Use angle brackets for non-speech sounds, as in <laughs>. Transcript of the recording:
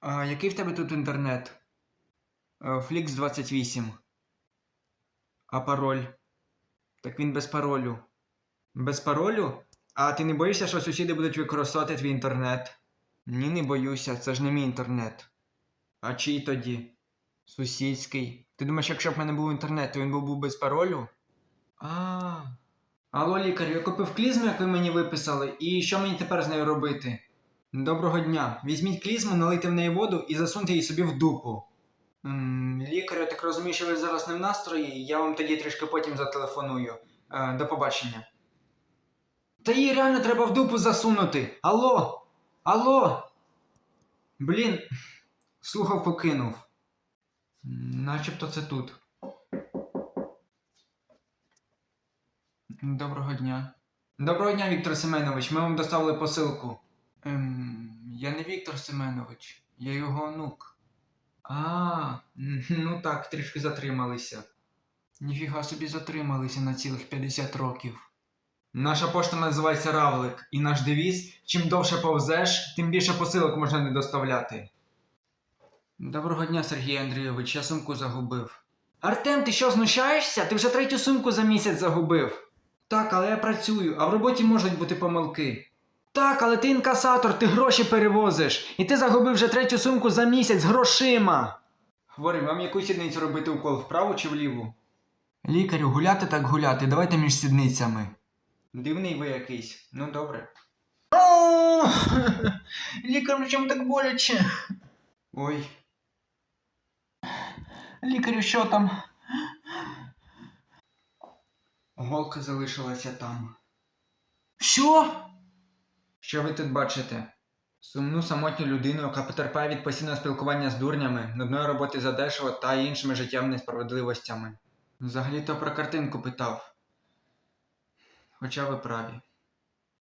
А який в тебе тут інтернет? Flix 28. А пароль? Так він без паролю. Без паролю? А ти не боїшся, що сусіди будуть використовувати твій інтернет? Ні, не боюся, це ж не мій інтернет. А чий тоді? Сусідський. Ти думаєш, якщо б в мене був інтернет, то він був, був без паролю? А. Алло, лікар, я купив клізму, як ви мені виписали, і що мені тепер з нею робити? Доброго дня. Візьміть клізму, налийте в неї воду і засуньте її собі в дупу. М, Лікар, я так розумію, що ви зараз не в настрої, я вам тоді трішки потім зателефоную. Е, до побачення. Та її реально треба в дупу засунути. Алло! Алло! Блін, слухавку кинув. М, Начебто це тут. Доброго дня. Доброго дня, Віктор Семенович. Ми вам доставили посилку. Ем, я не Віктор Семенович, я його онук. А, ну так, трішки затрималися. Ніфіга собі затрималися на цілих 50 років. Наша пошта називається Равлик, і наш девіз чим довше повзеш, тим більше посилок можна не доставляти. Доброго дня, Сергій Андрійович, я сумку загубив. Артем, ти що знущаєшся? Ти вже третю сумку за місяць загубив. Так, але я працюю, а в роботі можуть бути помилки. Так, але ти інкасатор, ти гроші перевозиш, і ти загубив вже третю сумку за місяць з грошима. Хворий, вам яку сідницю робити укол вправо чи вліву? Лікарю, гуляти так гуляти, давайте між сідницями. Дивний ви якийсь. Ну добре. О, <laughs> лікар, в чому так боляче? Ой. Лікарю, що там? Голка залишилася там. Що? Що ви тут бачите? Сумну самотню людину, яка потерпає від постійного спілкування з дурнями, нудної роботи задешево та іншими життєвими несправедливостями. Взагалі-то про картинку питав. Хоча ви праві.